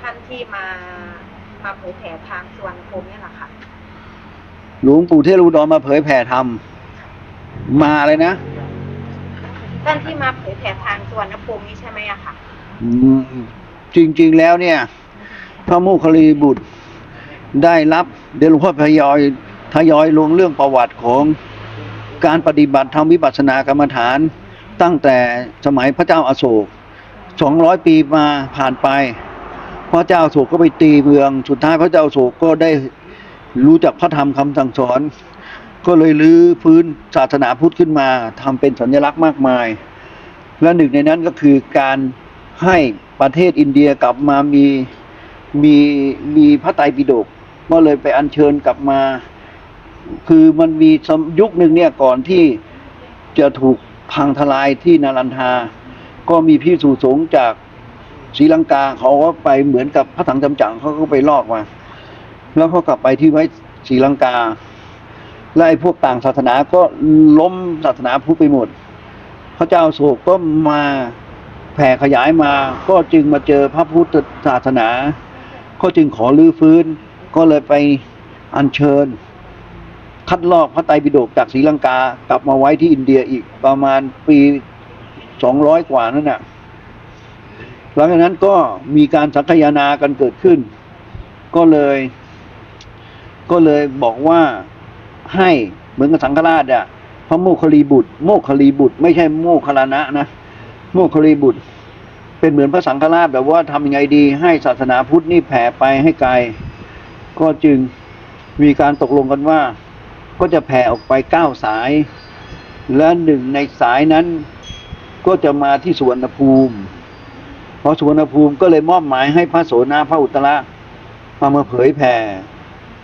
ท่านที่มามาเผยแผ่ทางสวรรคมเนี่ยแหละค่ะหลวงปู่เทพอุดรมาเผยแผ่ธรรมมาอะไรนะท่านที่มาเผยแผ่ทางสวรรคภูมินี้ใช่ไหมอะค่ะอืมจริง ๆแล้วเนี่ย พระโมคคัลลีบุตรได้รับเดี๋ยวหลวงพ่อทยอยทยอยลงเรื่องประวัติของการปฏิบัติธรรมวิปัสสนากรรมฐาน ตั้งแต่สมัยพระเจ้าอาโศกสองร้อยปีมาผ่านไป พระเจ้าโศกก็ไปตีเมือง สุดท้ายพระเจ้าโศกก็ได้รู้จักพระธรรมคำสั่งสอน ก็เลยลื้อฟื้นศาสนาพุทธขึ้นมาทำเป็นสัญลักษณ์มากมาย และหนึ่งในนั้นก็คือการให้ประเทศอินเดียกลับมามีมีมีพระไตรปิฎกก็เลยไปอัญเชิญกลับมา คือมันมียุคหนึ่งเนี่ยก่อนที่จะถูกพังทลายที่นารันทา ก็มีพิสูจสงจาก ศรีลังกาเขาก็ไปเหมือนกับพระถังจำจังเขาก็ไปลอกมา แล้วเขากลับไปที่ไว้ศรีลังกาและไอ้พวกต่างศาสนาก็ล้มศาสนาพุทธไปหมดพระเจ้าโศกก็มาแผ่ขยายมา ก็จึงมาเจอพระพุทธศาสนา ก็จึงขอรื้อฟื้น ก็เลยไปอัญเชิญ คัดลอกพระไตรปิฎกจากศรีลังกากลับมาไว้ที่อินเดียอีกประมาณปีสองร้อยกว่านั่นน่ะ หลังจากนั้นก็มีการสังคายนากันเกิดขึ้น ก็เลย ก็เลยบอกว่าให้เหมือนกับสังฆราชอะพระโมคคลีบุตร โมคคลีบุตร ไม่ใช่โมคคลานะนะ โมคคัลลีบุตร เป็นเหมือนพระสังฆราชแบบว่าทำยังไงดีให้ศาสนาพุทธนี่แผ่ไปให้ไกล ก็จึงมีการตกลงกันว่า ก็จะแผ่ออกไปเก้าสาย และหนึ่งในสายนั้น ก็จะมาที่สุวรรณภูมิ พอสุวรรณภูมิก็เลยมอบหมายให้พระโสนาพระอุตระมามาเผยแผ่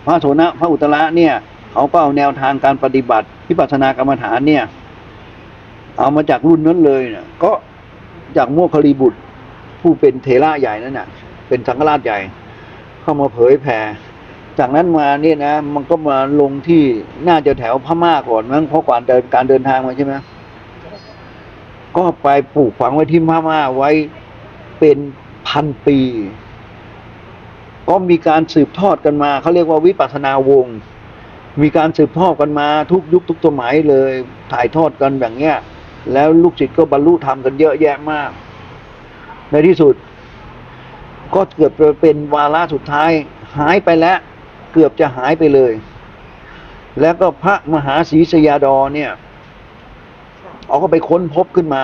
พระโสนะพระอุตระเนี่ยเขาก็เอาแนวทางการปฏิบัติวิปัสสนากรรมฐานเนี่ย เอามาจากรุ่นนั้นเลยเนี่ยก็จากโมคคลลีบุตร ผู้เป็นเทระใหญ่นั่นน่ะ เป็นสังฆราชใหญ่ เข้ามาเผยแผ่จากนั้นมาเนี่ยนะ มันก็มาลงที่น่าจะแถวพม่าก่อนมั้งเพราะก่อนเดินการเดินทางมาใช่ไหมก็ไปปลูกฝังไว้ที่พม่าไว้ เป็นพันปี ก็มีการสืบทอดกันมาเขาเรียกว่าวิปัสสนาวงศ์มีการสืบทอดกันมาทุกยุคทุกสมัยเลยถ่ายทอดกันแบบเนี้ย แล้วลูกศิษย์ก็บรรลุธรรมกันเยอะแยะมาก ในที่สุด ก็เกือบจะเป็นวาระสุดท้าย หายไปแล้ว เกือบจะหายไปเลย แล้วก็พระมหาศรีสยาดอเนี่ยเขาก็ไปค้นพบขึ้นมา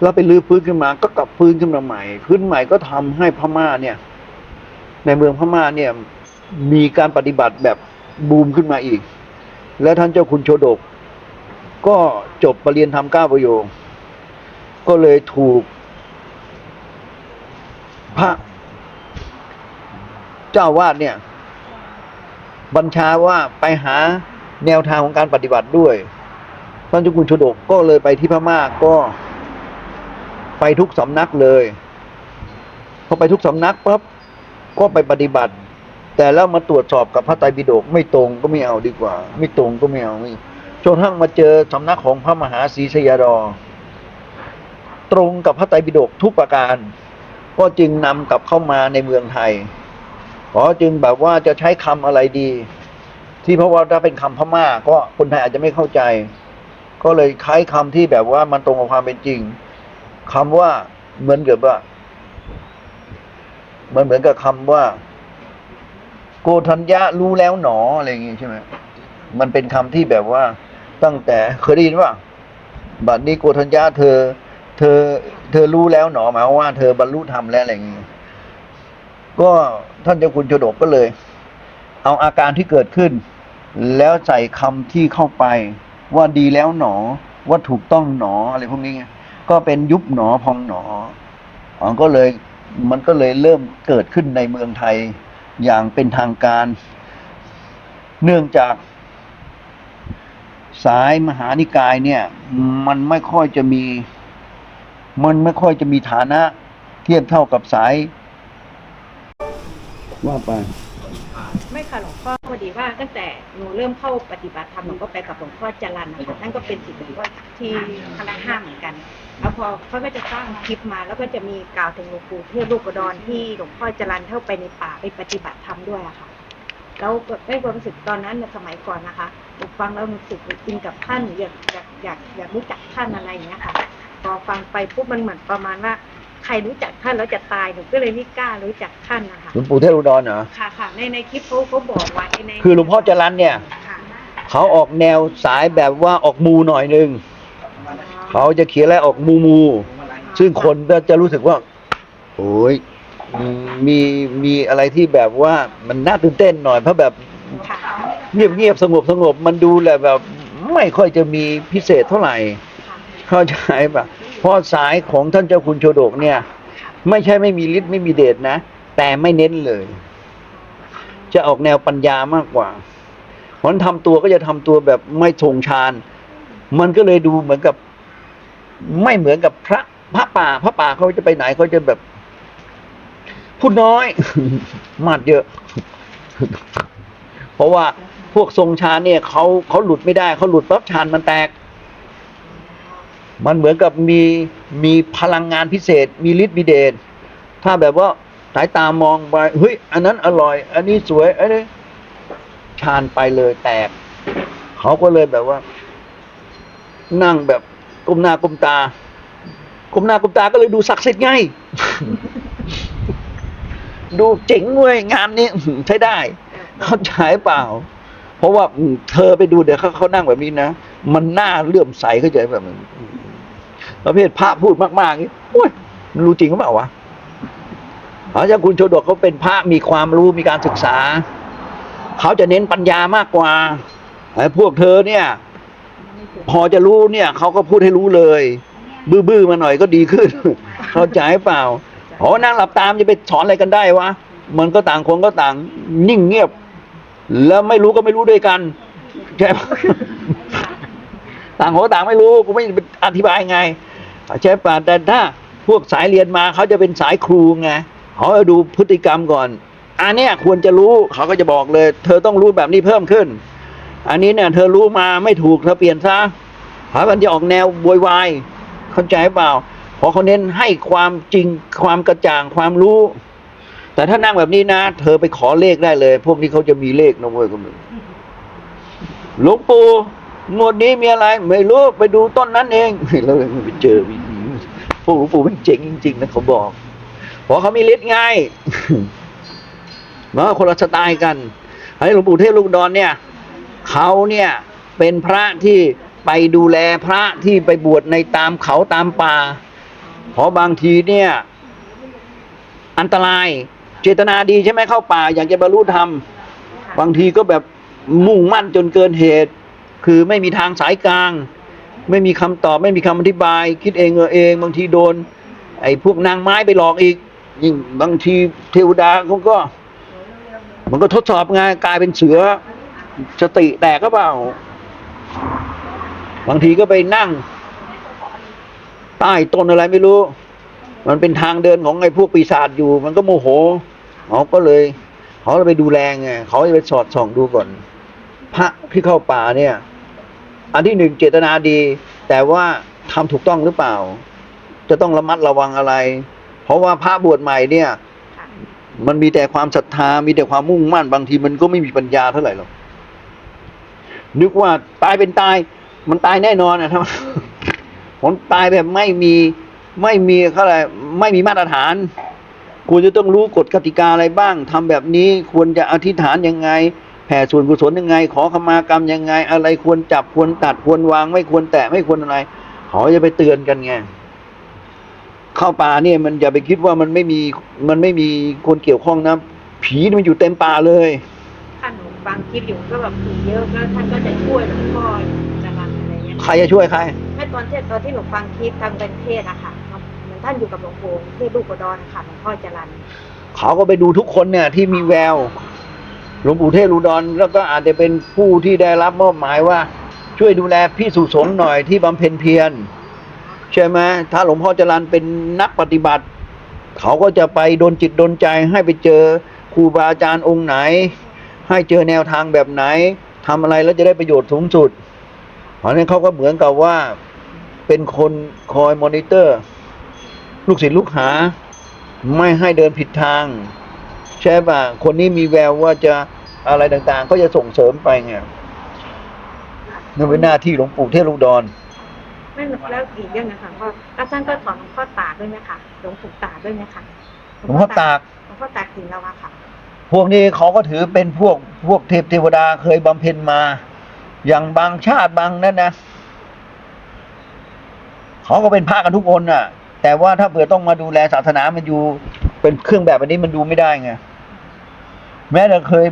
แล้วไปลื้อฟื้นขึ้นมา ก็กลับฟื้นขึ้นมาใหม่พื้นใหม่ก็ทำให้พม่าเนี่ย ในเมืองพม่าเนี่ย มีการปฏิบัติแบบบูมขึ้นมาอีก แล้วท่านเจ้าคุณโชดก ก็จบปรริญญาธรรมเก้าประโยคก็เลยถูก พระ เจ้าวาดเนี่ย บัญชาว่าไปหาแนวทางของการปฏิบัติด้วยท่านเจ้าคุณโชดกก็เลยไปที่พม่าก็ ไปทุกสำนักเลยพอไปทุกสำนักปั๊บก็ไปปฏิบัติ แต่แล้วมาตรวจสอบกับพระไตรปิฎกไม่ตรงก็ไม่เอาดีกว่า ไม่ตรงก็ไม่เอาจนทั่งมาเจอสำนักของพระมหาศรีสยาดอตรงกับพระไตรปิฎกทุกประการ ก็จึงนำกลับเข้ามาในเมืองไทยขอจึงแบบว่าจะใช้คำอะไรดี ที่เพราะว่าถ้าเป็นคำพม่าก็คนไทยอาจจะไม่เข้าใจ ก็เลยใช้คำที่แบบว่ามันตรงกับความเป็นจริง คำว่าเหมือนกับว่ามันเหมือนกับคำว่า โกธัญญะรู้แล้วหนออะไรอย่างงี้ใช่ไหมมันเป็นคำที่แบบว่าตั้งแต่เคยได้ยินว่าบัดนี้โกธัญญาเธอ เธอ เธอรู้แล้วหนอหมายว่าเธอบรรลุธรรมแล้วอะไรอย่างงี้ก็ท่านเจ้าคุณโจดกก็เลย เอาอาการที่เกิดขึ้น แล้วใส่คำที่เข้าไปว่าดีแล้วหนอว่าถูกต้องหนออะไรพวกนี้ไง ก็เป็นยุบหนอพองหนออ๋อก็เลยมันก็เลยเริ่มเกิดขึ้นในเมืองไทยอย่างเป็นทางการ เนื่องจากสายมหานิกายเนี่ย มันไม่ค่อยจะมี มันไม่ค่อยจะมีฐานะ เทียบเท่ากับสาย ว่าไป ไม่ค่ะหลวงพ่อพอดีว่าตั้งแต่หนูเริ่มเข้าปฏิบัติธรรมหนูก็ไปกับหลวงพ่อจรันนะคะนั่นก็เป็นศิษย์หลวงพ่อที่คณะห้าเหมือนกัน แล้วพอเขาก็จะสร้างคลิปมาแล้วก็จะมีกล่าวถึงหลวงปู่เทพลูกอุดรที่หลวงพ่อจรันเข้าไปในป่าไปปฏิบัติธรรมด้วยอะค่ะ แล้วได้ความรู้สึกตอนนั้นในสมัยก่อนนะคะหนูฟังแล้วรู้สึกอินกับท่านอยากอยากอยากอยากรู้จักท่านอะไรอย่างเงี้ยค่ะ พอฟังไปปุ๊บมันเหมือนประมาณว่า ใครรู้จักท่านแล้วจะตายหนูก็เลยไม่กล้ารู้จักท่านนะคะหลวงปู่เทพอุดรเหรอค่ะค่ะในในคลิปเขาเขาบอกไว้ในคือหลวงพ่อจรันเนี่ยค่ะเขาออกแนวสายแบบว่าออกมูหน่อยนึง เขาจะเขียนอะไรออกมูมู ซึ่งคนก็จะรู้สึกว่าโอ้ยอืมมีมีอะไรที่แบบว่ามันน่าตื่นเต้นหน่อย เพราะแบบค่ะเงียบเงียบสงบสงบมันดูแหละแบบไม่ค่อยจะมีพิเศษเท่าไหร่ค่ะเข้าใจปะเพราะสายของท่านเจ้าคุณโชโดกเนี่ย ไม่ใช่ไม่มีฤทธิ์ไม่มีเดชนะ แต่ไม่เน้นเลย จะออกแนวปัญญามากกว่าเพราะฉะนั้นทำตัวก็จะทำตัวแบบไม่ทรงฌานมันก็เลยดูเหมือนกับ ไม่เหมือนกับพระพระป่าพระป่าเขาจะไปไหนเขาจะแบบพูดน้อยมาดเยอะ เพราะว่าพวกทรงฌานเนี่ยเขาเขาหลุดไม่ได้เขาหลุดปั๊บฌานมันแตก มันเหมือนกับมีมีพลังงานพิเศษ มีฤทธิ์มีเดชถ้าแบบว่าสายตามองไปเฮ้ยอันนั้นอร่อย อันนี้สวยอันนี้ฌานไปเลยแตก เขาก็เลยแบบว่า นั่งแบบ ก้มหน้าก้มตาก้มหน้าก้มตาก็เลยดูศักดิ์สิทธิ์ไงดูเจ๋งเว้ยงานนี้ใช้ได้ เข้าใจเปล่า เพราะว่าเธอไปดูเดี๋ยวเขาเขานั่งแบบนี้นะมันหน่าเลื่อมใสเข้าใจแบบนั้ประเภทพระพูดมากๆนี่โอ้ยมันรู้จริงหรือเปล่าวะพระเจ้าคุณโชดกเขาเป็นพระมีความรู้มีการศึกษา เขาจะเน้นปัญญามากกว่าไอ้พวกเธอเนี่ย พอจะรู้เนี่ยเขาก็พูดให้รู้เลย บื้อๆมาหน่อยก็ดีขึ้น เข้าใจเปล่าอ๋อนั่งหลับตามจะไปสอนอะไรกันได้วะมันก็ต่างคนก็ต่างนิ่งเงียบ แล้วไม่รู้ก็ไม่รู้ด้วยกันใช่ปะต่างคนก็ต่างไม่รู้กูไม่ไปอธิบายไงใช่ปะแต่ถ้าพวกสายเรียนมาเขาจะเป็นสายครูไงเขาจะดูพฤติกรรมก่อนอันเนี้ยควรจะรู้เขาก็จะบอกเลย เธอต้องรู้แบบนี้เพิ่มขึ้น อันนี้เนี่ยเธอรู้มาไม่ถูกเธอเปลี่ยนซะหามันจะออกแนวโวยวาย เข้าใจเปล่าเพราะเขาเน้นให้ความจริงความกระจ่างความรู้ แต่ถ้านั่งแบบนี้นะ เธอไปขอเลขได้เลย พวกนี้เขาจะมีเลขนะเว้ยก็มึงหลวงปู่งวดนี้มีอะไร ไม่รู้ไปดูต้นนั้นเองแล้วไปเจอมีพวกหลวงปู่มันเจ๋งจริงๆนะเขาบอกเพราะเขามีฤทธิ์ไงมันก็คนละสไตล์กันไอ้หลวงปู่เทพลูกดอนเนี่ย เขาเนี่ยเป็นพระที่ไปดูแลพระที่ไปบวชในตามเขาตามป่าเพราะบางทีเนี่ย อันตรายเจตนาดีใช่ไหมเข้าป่า อยากจะบรรลุธรรม บางทีก็แบบมุ่งมั่นจนเกินเหตุ คือไม่มีทางสายกลาง ไม่มีคำตอบไม่มีคำอธิบาย คิดเองเออเอง บางทีโดน ไอ้พวกนางไม้ไปหลอกอีกยิ่งบางทีเทวดาเขาก็ มันก็ทดสอบไงกลายเป็นเสือ สติแตกก็เปล่า บางทีก็ไปนั่ง ใต้ต้นอะไรไม่รู้ มันเป็นทางเดินของไอ้พวกปีศาจอยู่ มันก็โมโหเขาก็เลยเขาเลยไปดูแลไงเขาจะไปสอดส่องดูก่อน พระที่เข้าป่าเนี่ย อันที่หนึ่งเจตนาดี แต่ว่าทำถูกต้องหรือเปล่า จะต้องระมัดระวังอะไร เพราะว่าพระบวชใหม่เนี่ย มันมีแต่ความศรัทธา มีแต่ความมุ่งมั่น บางทีมันก็ไม่มีปัญญาเท่าไหร่หรอก นึกว่าตายเป็นตาย มันตายแน่นอนอะทำไมผลตายแบบไม่มีไม่มีเขาอะไรไม่มีมาตรฐานควรจะต้องรู้กฎกติกาอะไรบ้างทำแบบนี้ควรจะอธิษฐานยังไง แผ่ส่วนกุศลยังไง ขอขมากรรมยังไง อะไรควรจับควรตัดควรวาง ไม่ควรแตะไม่ควรอะไรเขาจะไปเตือนกันไงเข้าป่าเนี่ยมันอย่าไปคิดว่ามันไม่มีมันไม่มีคนเกี่ยวข้องนะผีมันอยู่เต็มป่าเลย ฟังคลิปอยู่ก็แบบผีเยอะแล้วท่านก็จะช่วยหลวงพ่อจรันอะไรเงี้ยใครจะช่วยใครแม่ตอนที่ตอนที่หนูฟังคลิปทางเป็นเทศอะค่ะเหมือนท่านอยู่กับหลวงปู่เทพลูกอุดรค่ะหลวงพ่อจรันเขาก็ไปดูทุกคนเนี่ยที่มีแววหลวงปู่เทพอุดรแล้วก็อาจจะเป็นผู้ที่ได้รับมอบหมายว่า ช่วยดูแลพี่สุสงฆ์หน่อยที่บำเพ็ญเพียรใช่ไหมถ้าหลวงพ่อจรันเป็นนักปฏิบัติ เขาก็จะไปโดนจิตโดนใจให้ไปเจอครูบาอาจารย์องค์ไหน ให้เจอแนวทางแบบไหนทำอะไรแล้วจะได้ประโยชน์สูงสุด เพราะฉะนั้นเขาก็เหมือนกับว่าเป็นคนคอยมอนิเตอร์ ลูกศิษย์ลูกหา ไม่ให้เดินผิดทาง ใช่ป่ะ คนนี้มีแววว่าจะอะไรต่างๆ ก็จะส่งเสริมไปไงนั่นเป็นหน้าที่หลวงปู่เทพลูกดอนไม่แล้วอีกเรื่องนะคะก็แล้วท่านก็สอนหลวงพ่อตากด้วยไหมคะหลวงปู่ตากด้วยไหมคะหลวงพ่อตากหลวงพ่อตากสินละวะค่ะ พวกนี้เขาก็ถือเป็นพวกพวกเทพเทวดาเคยบำเพ็ญมา อย่างบางชาติบางนั่นนะเขาก็เป็นพระกันทุกคนน่ะ แต่ว่าถ้าเผื่อต้องมาดูแลศาสนามันอยู่เป็นเครื่องแบบอันนี้มันดูไม่ได้ไงแม้แต่เคย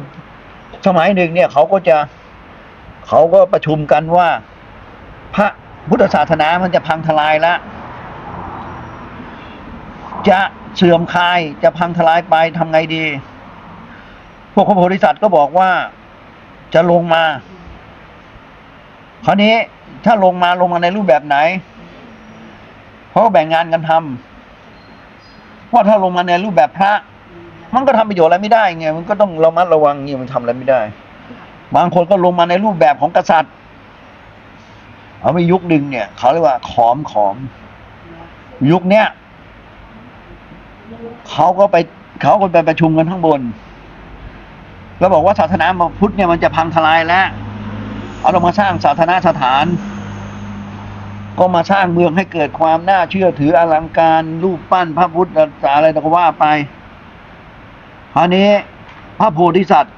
สมัยหนึ่งเนี่ยเขาก็จะเขาก็ประชุมกันว่า พระพุทธศาสนามันจะพังทลายแล้วจะเสื่อมคลายจะพังทลายไปทำไงดี พวกพระโพธิสัตว์ก็บอกว่าจะลงมา คราวนี้ถ้าลงมาลงมาในรูปแบบไหนเขาก็แบ่งงานกันทำว่าถ้าลงมาในรูปแบบพระ มันก็ทำประโยชน์อะไรไม่ได้ไงมันก็ต้องระมัดระวังเงี้ยมันทำอะไรไม่ได้ บางคนก็ลงมาในรูปแบบของกษัตริย์ เอาไปยุคหนึ่งเนี่ยเขาเรียกว่าขอมขอม ยุคเนี้ยเขาก็ไปเขาก็ไปประชุมกันข้างบน แล้วบอกว่าศาสนาพุทธเนี่ยมันจะพังทลายแล้ว เอาเรามาสร้างศาสนาสถาน ก็มาสร้างเมืองให้เกิดความน่าเชื่อถืออลังการรูปปั้นพระพุทธอะไรก็ว่าไปคราวนี้พระโพธิสัตว์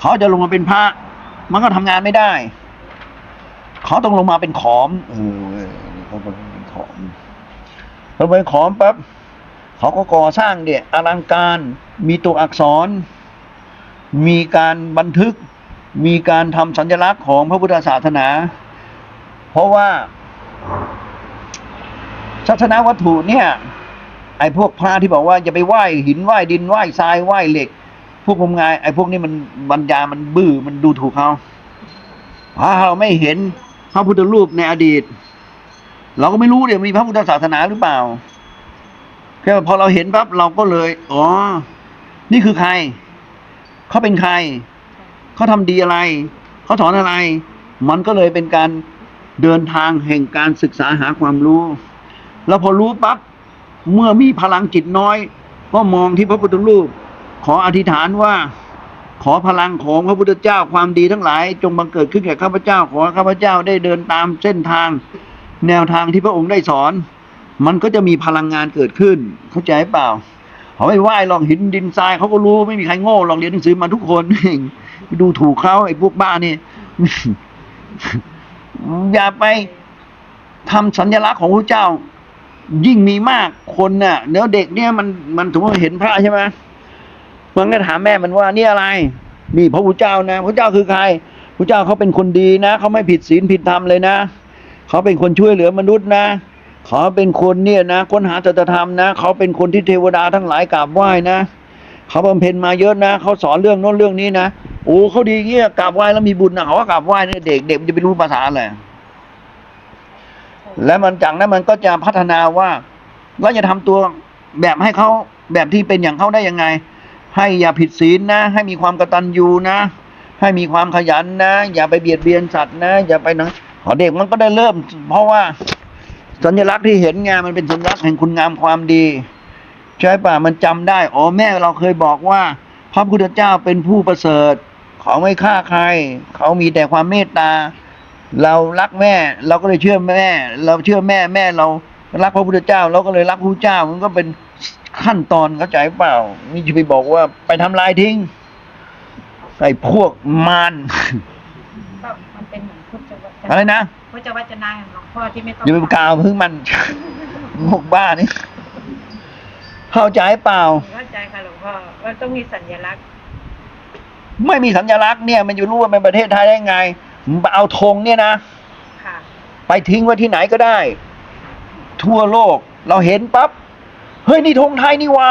เขาจะลงมาเป็นพระ มันก็ทำงานไม่ได้ เขาต้องลงมาเป็นขอมเออเขาลงเป็นขอมลงมาเป็นขอมปั๊บเขาก็ก่อสร้างเนี่ยอลังการมีตัวอักษร มีการบันทึก มีการทำสัญลักษณ์ของพระพุทธศาสนา เพราะว่าศาสนาวัตถุเนี่ยไอ้พวกพระที่บอกว่าอย่าไปไหว้หินไหว้ดินไหว้ทรายไหว้เหล็ก พวกงมงายไอ้พวกนี้มันบัญญามันบื้อมันดูถูกเขาถ้าเราไม่เห็นพระพุทธรูปในอดีต เราก็ไม่รู้เดี๋ยวมีพระพุทธศาสนาหรือเปล่าแค่พอเราเห็นปั๊บเราก็เลย อ๋อ นี่คือใคร เขาเป็นใคร เขาทำดีอะไร เขาสอนอะไร มันก็เลยเป็นการเดินทางแห่งการศึกษาหาความรู้ แล้วพอรู้ปั๊บเมื่อมีพลังจิตน้อย ก็มองที่พระพุทธรูป ขออธิษฐานว่า ขอพลังของพระพุทธเจ้าความดีทั้งหลาย จงบังเกิดขึ้นแก่ข้าพเจ้า ขอข้าพเจ้าได้เดินตามเส้นทาง แนวทางที่พระองค์ได้สอน มันก็จะมีพลังงานเกิดขึ้น เข้าใจเปล่า เขาไม่ไหว้หรอกหินดินทรายเขาก็รู้ไม่มีใครโง่หรอกเรียนหนังสือมาทุกคนไปดูถูกเขาไอ้พวกบ้านี่อย่าไปทำสัญลักษณ์ของพระเจ้า ยิ่งมีมากคนน่ะเนื้อเด็กเนี่ยมันมันถึงเห็นพระใช่ไหมมันก็ถามแม่มันว่านี่อะไรนี่พระพุทธเจ้านะพระเจ้าคือใครพระเจ้าเขาเป็นคนดีนะเขาไม่ผิดศีลผิดธรรมเลยนะเขาเป็นคนช่วยเหลือมนุษย์นะ เขาเป็นคนเนี่ยนะค้นหาจตธรรมนะเขาเป็นคนที่เทวดาทั้งหลายกราบไหว้นะเขาบำเพ็ญมาเยอะนะเขาสอนเรื่องโน้นเรื่องนี้นะโอ้เขาดีเงี้ยกราบไหว้แล้วมีบุญนะเขาก็กราบไหว้เนี่ยเด็กเด็กมันจะไปรู้ภาษาอะไรและมันจากนั้นมันก็จะพัฒนาว่าเราจะทำตัวแบบให้เขาแบบที่เป็นอย่างเขาได้ยังไง ให้อย่าผิดศีลนะ ให้มีความกตัญญูนะ ให้มีความขยันนะ อย่าไปเบียดเบียนสัตว์นะ อย่าไปนะขอเด็กมันก็ได้เริ่ม เพราะว่า สัญลักษณ์ที่เห็นไงมันเป็นสัญลักษณ์แห่งคุณงามความดี ใช่ป่ะมันจำได้อ๋อแม่เราเคยบอกว่า พระพุทธเจ้าเป็นผู้ประเสริฐ เขาไม่ฆ่าใคร เขามีแต่ความเมตตา เรารักแม่ เราก็เลยเชื่อแม่ เราเชื่อแม่แม่เรารักพระพุทธเจ้า เราก็เลยรักพระพุทธเจ้ามันก็เป็นขั้นตอนเข้าใจเปล่านี่จะไปบอกว่าไปทำลายทิ้งไอ้พวกมารก็มันเป็นเหมือนพุทธวจนะอะไรนะ พุทธวจนะของหลวงพ่อที่ไม่ต้องอย่าไปกล่าวพึ่งมัน พวกบ้านี่เข้าใจเปล่า เข้าใจค่ะหลวงพ่อว่าต้องมีสัญลักษณ์ ไม่มีสัญลักษณ์เนี่ย มันจะรู้ว่าเป็นประเทศไทยได้ไงมึงไปเอาธงเนี่ยนะค่ะ ไปทิ้งไว้ที่ไหนก็ได้ ทั่วโลกเราเห็นปั๊บเฮ้ยนี่ธงไทยนี่หว่า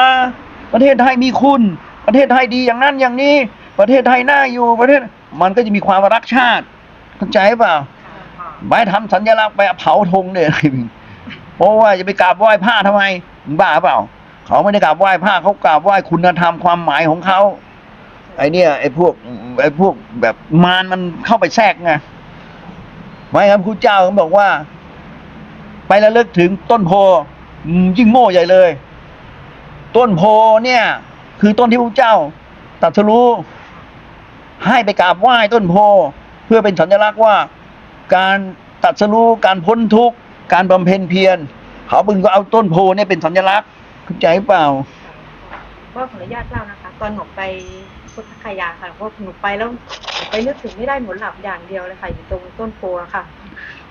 ประเทศไทยมีคุณ ประเทศไทยดีอย่างนั้นอย่างนี้ ประเทศไทยน่าอยู่ประเทศ มันก็จะมีความรักชาติเข้าใจเปล่าค่ะหลวงพ่อ ไปทำสัญลักษณ์ไปเผาธงเนี่ยเพราะว่าจะไปกราบไหว้ผ้าทำไมมึงบ้าเปล่า เขาไม่ได้กราบไหว้ผ้าเขากราบไหว้คุณธรรมความหมายของเขาไอเนี่ยไอพวกไอพวกแบบมารมันเข้าไปแทรกไงไม่งั้นพระเจ้าเขาบอกว่า ไประลึกถึงต้นโพยิ่งโง่ใหญ่เลย ต้นโพเนี่ย คือต้นที่พระเจ้าตรัสรู้ให้ไปกราบไหว้ต้นโพ เพื่อเป็นสัญลักษณ์ว่า การตรัสรู้การพ้นทุกข์การบำเพ็ญเพียรเขาบึงก็เอาต้นโพเนี่ยเป็นสัญลักษณ์เข้าใจเปล่าก็ขออนุญาตเล่านะคะ ตอนหนูไปพุทธคยาค่ะเพราะหนูไปแล้วหนูไปนึกถึงไม่ได้หนูหลับอย่างเดียวเลยค่ะอยู่ตรงต้นโพอะค่ะ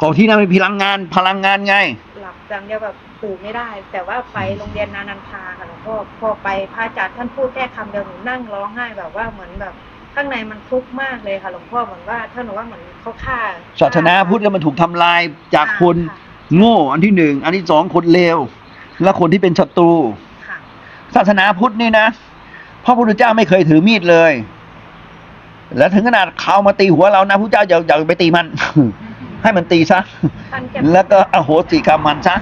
ของที่นั่นเป็นพลังงานพลังงานไง หลับจังเดียวแบบตื่นไม่ได้ แต่ว่าไปโรงเรียนนานันทาค่ะหลวงพ่อพอไปพระอาจารย์ท่านพูดแค่คำเดียวหนูนั่งร้องไห้แบบว่าเหมือนแบบ ข้างในมันทุกข์มากเลยค่ะหลวงพ่อเหมือนว่าท่านบอกว่าเหมือนเขาฆ่าศาสนาพุทธเนี่ยมันถูกทำลายจากคนค่ะโง่อันที่หนึ่งอันที่สองคนเลวและคนที่เป็นศัตรู ค่ะ ศาสนาพุทธนี่นะพระพุทธเจ้าไม่เคยถือมีดเลย และถึงขนาดเขามาตีหัวเรานะพระเจ้าอย่าอย่าไปตีมัน ให้มันตีซะ ท่านแกแล้วก็อโหสิกรรมมันซะ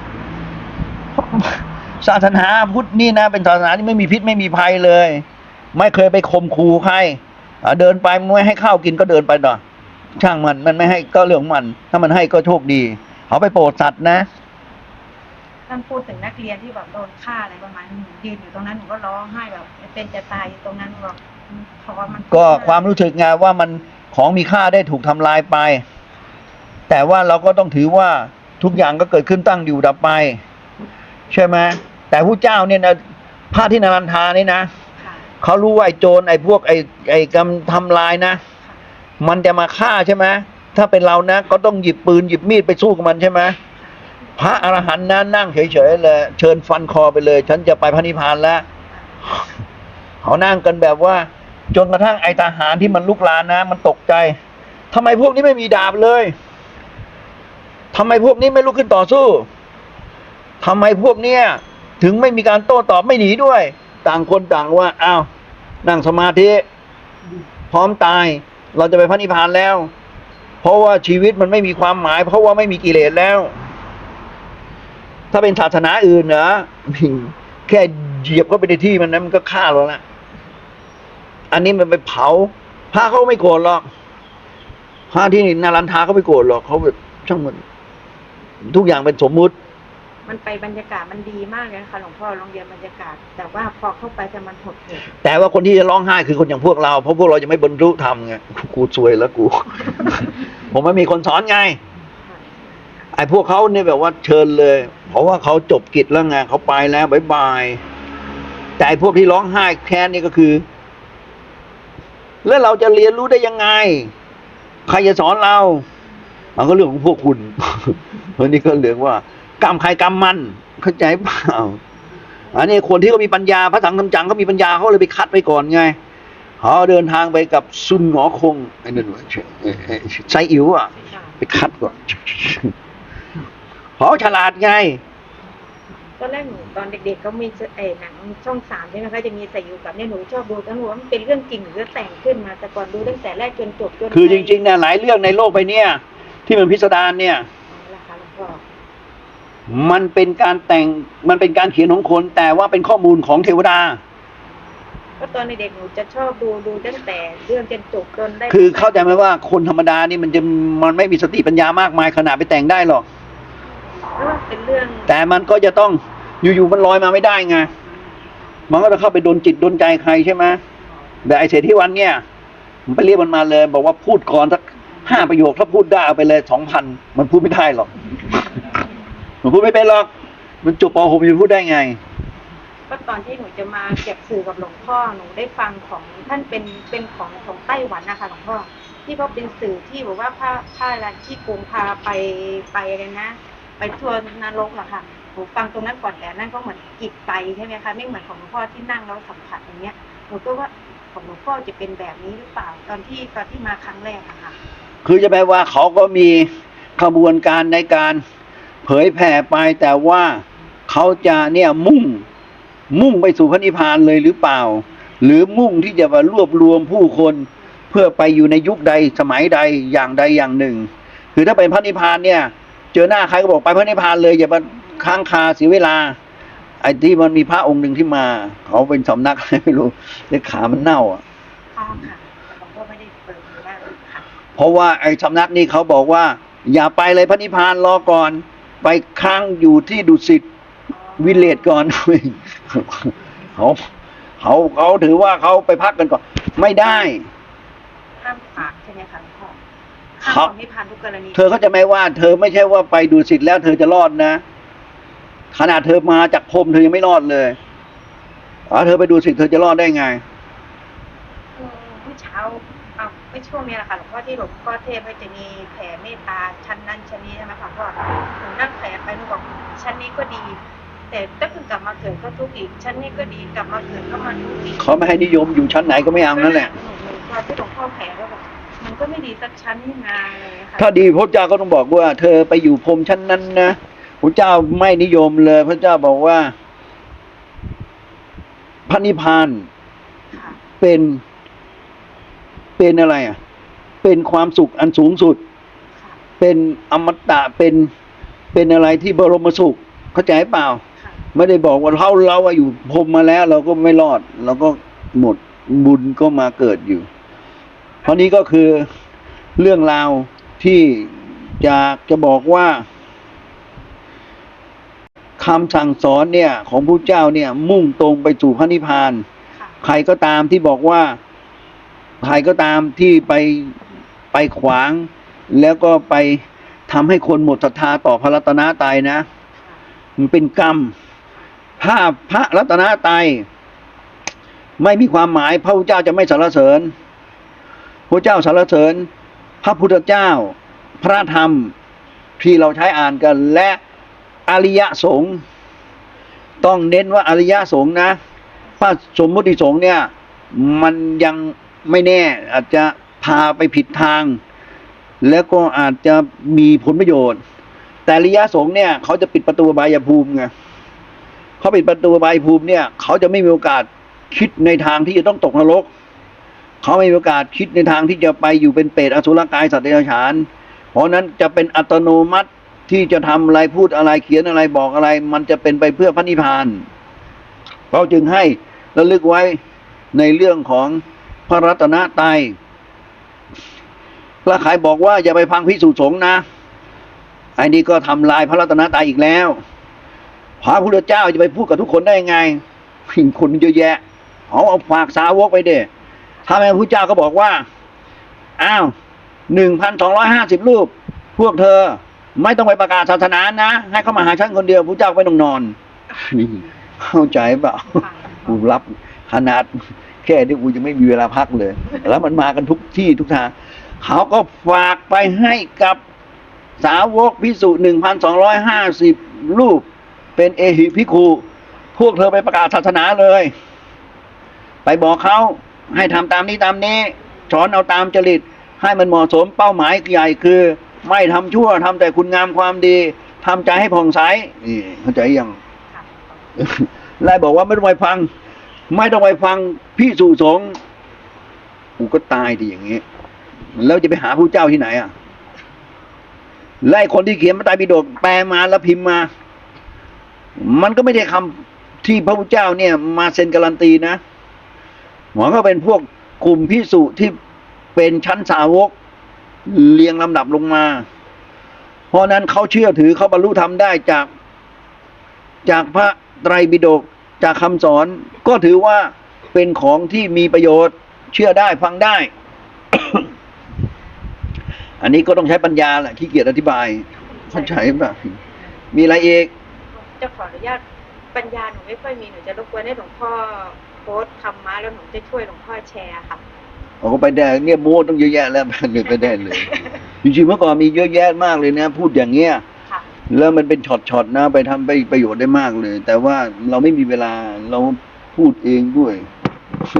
ศาสนาพุทธนี่นะ เป็นศาสนาที่ไม่มีพิษไม่มีภัยเลย ไม่เคยไปข่มขู่ใครอ่า เดินไปไม่ให้ข้าวกินก็เดินไปต่อช่างมันมันไม่ให้ก็เรื่องของมัน ถ้ามันให้ก็โชคดีเขาไปโปรดสัตว์นะท่านพูดถึงนักเรียนที่แบบโดนฆ่าอะไรประมาณนี้หนูยืนอยู่ตรงนั้นหนูก็ร้องไห้แบบเป็นจะตายอยู่ตรงนั้นแบบเพราะว่ามันก็ความรู้สึกไงว่ามันของมีค่าได้ถูกทำลายไป แต่ว่าเราก็ต้องถือว่าทุกอย่างก็เกิดขึ้นตั้งอยู่ดับไป ใช่ไหมแต่ผู้เจ้าเนี่ยนะพระที่นารันทานี่นะค่ะ เขารู้ว่าไอ้โจรไอ้พวกไอ้ไอ้กำทำลายนะ มันจะมาฆ่าใช่ไหมถ้าเป็นเรานะ ก็ต้องหยิบปืนหยิบมีดไปสู้กับมันใช่ไหมพระอรหันต์นะนั่งเฉยๆเลยเชิญฟันคอไปเลย ฉันจะไปพระนิพพานแล้วเขานั่งกันแบบว่า จนกระทั่งไอทหารที่มันลุกลานนะ มันตกใจทำไมพวกนี้ไม่มีดาบเลยทำไมพวกนี้ไม่ลุกขึ้นต่อสู้ทำไมพวกเนี้ยถึงไม่มีการโต้ตอบไม่หนีด้วย ต่างคนต่างว่าอ้าวนั่งสมาธิพร้อมตาย เราจะไปพระนิพพานแล้ว เพราะว่าชีวิตมันไม่มีความหมาย เพราะว่าไม่มีกิเลสแล้ว ถ้าเป็นศาสนาอื่นเหรอแค่เหยียบเข้าไปในที่มันนะมันก็ฆ่าเราละอันนี้มันไปเผาพระเขาไม่โกรธหรอกพระที่นารันทาเขาไม่โกรธหรอกเขาแบบช่างมัน ทุกอย่างเป็นสมมุติ มันไปบรรยากาศมันดีมากเลยค่ะหลวงพ่อโรงเรียนบรรยากาศ แต่ว่าพอเข้าไปจะมันหดหู่แต่ว่าคนที่จะร้องไห้คือคนอย่างพวกเรา เพราะพวกเรายังไม่บรรลุธรรมไงกูซวยแล้วกู ผมไม่มีคนสอนไงไอ้พวกเขาเนี่ยแบบว่าเชิญเลย เพราะว่าเขาจบกิจแล้วไงเขาไปแล้วบายบาย แต่ไอ้พวกที่ร้องไห้แค้นนี่ก็คือ แล้วเราจะเรียนรู้ได้ยังไง ใครจะสอนเรา มันก็เรื่องของพวกคุณอันนี้ก็เรื่องว่า กรรมใครกรรมมัน เข้าใจเปล่าอันนี้คนที่เขามีปัญญาพระสังฆำจังเขามีปัญญาเขาเลยไปคัดไปก่อนไงเขาเดินทางไปกับซุนหงอคงไอ้นั่นวะไอ้ไอ้ไซอิ๋วอะค่ะ ไปคัดก่อนเขาฉลาดไงตอนแรกหนูตอนเด็กๆก็มีเออหนังช่องสามใช่ไหมคะจะมีใส่อยู่กับเนี่ยหนูชอบดูทั้งหมดว่ามันเป็นเรื่องจริงหรือว่าแต่งขึ้นมา แต่ก่อนดูตั้งแต่แรกจนจบจนคือจริงๆเนี่ยหลายเรื่องในโลกไปเนี่ย ที่มันพิสดารเนี่ย มันเป็นการแต่งมันเป็นการเขียนของคน แต่ว่าเป็นข้อมูลของเทวดา ก็ตอนเด็กๆหนูจะชอบดูดูตั้งแต่เรื่องจนจบจนได้คือเข้าใจไหมว่าคนธรรมดานี่มันจะมันไม่มีสติปัญญามากมายขนาดไปแต่งได้หรอกแล้วว่าเป็นเรื่อง แต่มันก็จะต้องอยู่ๆมันลอยมาไม่ได้ไงมันก็จะเข้าไปโดนจิตโดนใจใครใช่ไหมแบบไอเศรษฐีวันเนี่ยผมไปเรียกมันมาเลย บอกว่าพูดก่อนสักห้าประโยคถ้าพูดได้เอาไปเลยสองพันมันพูดไม่ได้หรอก มันพูดไม่เป็นหรอก มันจบป .6 จะพูดได้ไง ก็ตอนที่หนูจะมาเก็บสื่อกับหลวงพ่อหนูได้ฟังของท่านเป็นเป็นของของไต้หวันนะคะหลวงพ่อที่เขาเป็นสื่อที่บอกว่าพระพระอะไรที่กรุงพาไปไปอะไรนะ ไปทัวร์นรกอะค่ะหนูฟังตรงนั้นก่อนแต่นั่นก็เหมือนกิจไปใช่ไหมคะไม่เหมือนของหลวงพ่อที่นั่งแล้วสัมผัสอย่างเงี้ยหนูก็ว่าของหลวงพ่อจะเป็นแบบนี้หรือเปล่าตอนที่ตอนที่มาครั้งแรกอะค่ะ คือจะแปลว่าเขาก็มีขบวนการในการ เผยแผ่ไปแต่ว่าเขาจะเนี่ยมุ่งมุ่งไปสู่พระนิพพานเลยหรือเปล่า หรือมุ่งที่จะมารวบรวมผู้คนเพื่อไปอยู่ในยุคใดสมัยใดอย่างใดอย่างหนึ่ง คือถ้าเป็นพระนิพพานเนี่ย เจอหน้าใครก็บอกไปพระนิพพานเลยอย่ามาค้างคาเสียเวลาไอ้ที่มันมีพระองค์หนึ่งที่มา เขาเป็นสำนักไม่รู้เลขามันเน่าอะเขาทราบค่ะแต่หลวงพ่อไม่ได้เปิดดูว่าค่ะเพราะว่าไอ้สำนักนี้เขาบอกว่า อย่าไปเลยพระนิพพานรอก่อน ไปค้างอยู่ที่ดุสิตวิลเลจก่อนเขาเขาเขาถือว่าเขาไปพักกันก่อน ไม่ได้ห้ามฝากใช่ไหมคะหลวงพ่อครัห้ามบของนิพพานทุกกรณีเธอเขาใจะไหมว่า เธอไม่ใช่ว่าไปดูสิทธิ์แล้ว เธอจะรอดนะขนาดเธอมาจากพรหมเธอยังไม่รอดเลยอ๋อเธอไปดูสิทธิ์เธอจะรอดได้ไงเออเมื่อเช้าเอา ไม่ช่วงนี้แหละค่ะหลวงพ่อที่หลวงพ่อเทพให้จะมีแผ่เมตตาชั้นนั้นชั้นนี้ใช่ไหมคะพ่อหนูนั่งแผ่ไปหนูบอกชั้นนี้ก็ดี แต่ถ้าเพิ่งกลับมาเกิดก็ทุกข์อีกชั้นนี้ก็ดีกลับมาเกิดก็มาทุกข์อีกเขาไม่ให้นิยมอยู่ชั้นไหนก็ไม่เอานั่นแหละหนูหนูตอนที่หลวงพ่อแผ่ก็บอกมันก็ไม่ดีสักชั้นนี่นาเลยค่ะถ้าดีพระเจ้าก็ต้องบอกว่า เธอไปอยู่พรหมชั้นนั้นนะพระเจ้าไม่นิยมเลย พระเจ้าบอกว่าพระนิพพานค่ะเป็น เป็นอะไรอะ เป็นความสุขอันสูงสุดค่ะเป็นอมตะเป็นเป็นอะไรที่บรมสุข เข้าใจเปล่าค่ะไม่ได้บอกว่าเราเราอะอยู่พรหมมาแล้ว เราก็ไม่รอด เราก็หมดบุญก็มาเกิดอยู่เพราะนี้ก็คือเรื่องราวที่อยากจะบอกว่าคำสั่งสอนเนี่ย ของพระเจ้าเนี่ย มุ่งตรงไปสู่พระนิพพานค่ะใครก็ตามที่บอกว่า ใครก็ตามที่ไปไปขวาง แล้วก็ไปทำให้คนหมดศรัทธาต่อพระรัตนตรัยนะ มันเป็นกรรมถ้าพระรัตนตรัยไม่มีความหมายพระพุทธเจ้าจะไม่สรรเสริญ พระเจ้าสรรเสริญ พระพุทธเจ้า พระธรรมที่เราใช้อ่านกัน และอริยสงฆ์ต้องเน้นว่าอริยสงฆ์นะพระสมมุติสงฆ์เนี่ย มันยัง ไม่แน่อาจจะพาไปผิดทาง แล้วก็อาจจะมีผลประโยชน์ แต่ริยะสงฆ์เนี่ย เขาจะปิดประตูบายภูมิไงเขาปิดประตูบายภูมิเนี่ย เขาจะไม่มีโอกาสคิดในทางที่จะต้องตกนรก เขาไม่มีโอกาสคิดในทางที่จะไปอยู่เป็นเปรตอสุรกายสัตว์เดรัจฉาน เพราะนั้นจะเป็นอัตโนมัติที่จะทำอะไรพูดอะไรเขียนอะไรบอกอะไร มันจะเป็นไปเพื่อพระนิพพานเราจึงให้ระลึกไว้ในเรื่องของ พระรัตนตรัยพระขายบอกว่าอย่าไปพังพิสูจน์สงฆ์นะไอ้นี่ก็ทำลายพระรัตนตรัยอีกแล้ว พระพุทธเจ้าจะไปพูดกับทุกคนได้ไงคนเยอะแยะเอาเอาฝากสาวกไปเด้ถ้าแม่พระพุทธเจ้าก็บอกว่า อ้าวหนึ่งพันสองร้อยห้าสิบรูป พวกเธอไม่ต้องไปประกาศศาสนานะ ให้เขามาหาฉันคนเดียวพระเจ้าไม่ต้องนอน นี่เข้าใจเปล่าค่ะกูรับขนาด แค่นี้กูยังไม่มีเวลาพักเลย แล้วมันมากันทุกที่ทุกทาง เขาก็ฝากไปให้กับสาวกพิสุหนึ่งพันสองร้อยห้าสิบรูป เป็นเอหิพิคูพวกเธอไปประกาศศาสนาเลย ไปบอกเขาให้ทำตามนี้ตามนี้สอนเอาตามจริต ให้มันเหมาะสมเป้าหมายใหญ่คือ ไม่ทำชั่วทำแต่คุณงามความดีทำใจให้ผ่องใสนี่เข้าใจยังค่ะไล่บอกว่าไม่ต้องไปฟัง ไม่ต้องไปฟังพี่สู่สงฆ์กูก็ตายดีอย่างงี้แล้วจะไปหาผู้เจ้าที่ไหนอะไล่คนที่เขียนมาตายปิฎกแปลมาแล้วพิมพ์มา มันก็ไม่ได้คำที่พระพุทธเจ้าเนี่ย มาเซ็นการันตีนะหมอก็เป็นพวกกลุ่มพิสุที่เป็นชั้นสาวก เรียงลำดับลงมา เพราะนั้นเขาเชื่อถือเขาบรรลุธรรมได้จาก จากพระไตรปิฎก จากคำสอนก็ถือว่าเป็นของที่มีประโยชน์เชื่อได้ฟังได้ อันนี้ก็ต้องใช้ปัญญาแหละขี้เกียจอธิบายเข้าใจป่ะมีอะไรอีกจะขออนุญาตปัญญาหนูไม่ค่อยมีหนูจะรบกวนให้หลวงพ่อโพสต์ธรรมะแล้วหนูจะช่วยหลวงพ่อแชร์ค่ะออกไปได้เนี่ยโม้ต้องเยอะแยะแล้วเลยไปได้เลยจริงๆเมื่อก่อนมีเยอะแยะมากเลยนะ พูดอย่างเงี้ยค่ะ แล้วมันเป็นช็อตๆนะ ไปทำไปประโยชน์ได้มากเลย แต่ว่าเราไม่มีเวลาเราพูดเองด้วย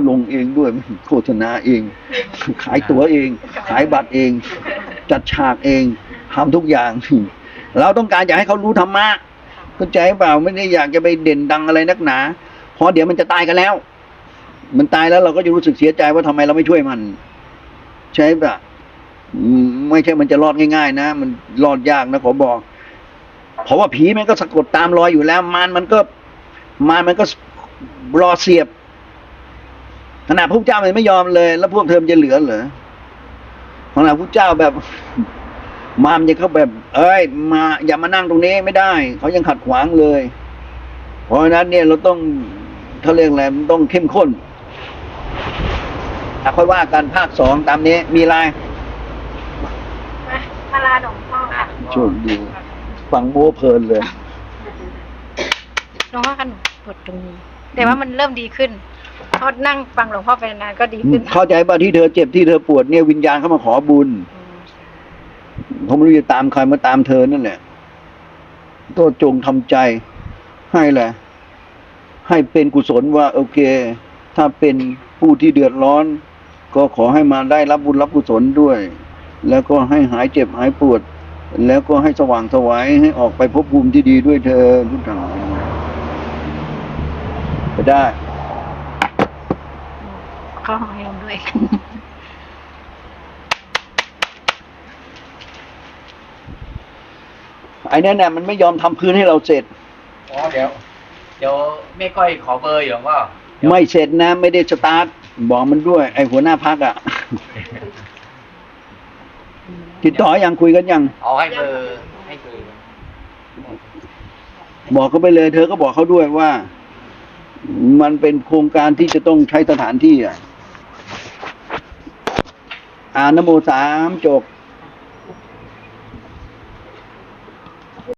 ลงเองด้วยโฆษณาเอง ขายตั๋วเอง ขายบัตรเอง จัดฉากเองทำทุกอย่าง เราต้องการอยากให้เขารู้ธรรมะเข้าใจเปล่าไม่ได้อยากจะไปเด่นดังอะไรนักหนาเพราะเดี๋ยวมันจะตายกันแล้ว มันตายแล้วเราก็จะรู้สึกเสียใจว่าทำไมเราไม่ช่วยมัน ใช่ปะไม่ใช่มันจะรอดง่าย ๆ นะ มันรอดยากนะขอบอก เพราะว่าผีมันก็สะกดตามรอยอยู่แล้ว มารมันก็มารมันก็รอเสียบขนาดพระเจ้ามันไม่ยอมเลย แล้วพวกเธอมนจะเหลือเหรอขนาดพระเจ้าแบบ มามนจะเขาแบบ เอ้ย มา อย่ามานั่งตรงนี้ไม่ได้ เขายังขัดขวางเลย เพราะฉะนั้นเนี่ยเราต้องเขาเรียกอะไรมันต้องเข้มข้นอะค่อยว่ากันภาคสองตามนี้มีอะไรมามาลาหลวงพ่อค่ะโชคดี ฟังโม้เพลินเลยหลวงพ่อคะหนูปวดตรงนี้ แต่ว่ามันเริ่มดีขึ้นเพราะนั่งฟังหลวงพ่อไปนานๆก็ดีขึ้นเข้าใจป่ะที่เธอเจ็บที่เธอปวดเนี่ยวิญญาณเข้ามาขอบุญเขาไม่รู้จะตามใครมาตามเธอนั่นแหละก็จงทำใจให้แหละ ให้เป็นกุศลว่า โอเค ถ้าเป็นผู้ที่เดือดร้อน ก็ขอให้มาได้รับบุญรับกุศลด้วย แล้วก็ให้หายเจ็บหายปวด แล้วก็ให้สว่างสวายให้ออกไปพบภูมิที่ดีด้วยเธอทุกท่านไปได้ก็ให้ลงด้วยไอ้นั่นน่ะมันไม่ยอมทำพื้นให้เราเสร็จอ๋อเดี๋ยว เดี๋ยวไม่ก้อยขอเบอร์อยู่ก็เดี๋ยวไม่เสร็จนะ ไม่ได้สตาร์ทบอกมันด้วย ไอ้หัวหน้าพักอะ ติดต่อยังคุยกันยัง เอาให้เบอร์ให้เบอร์บอกเขาไปเลย เธอก็บอกเขาด้วยว่า มันเป็นโครงการที่จะต้องใช้สถานที่อะอ่านนโมสามจบ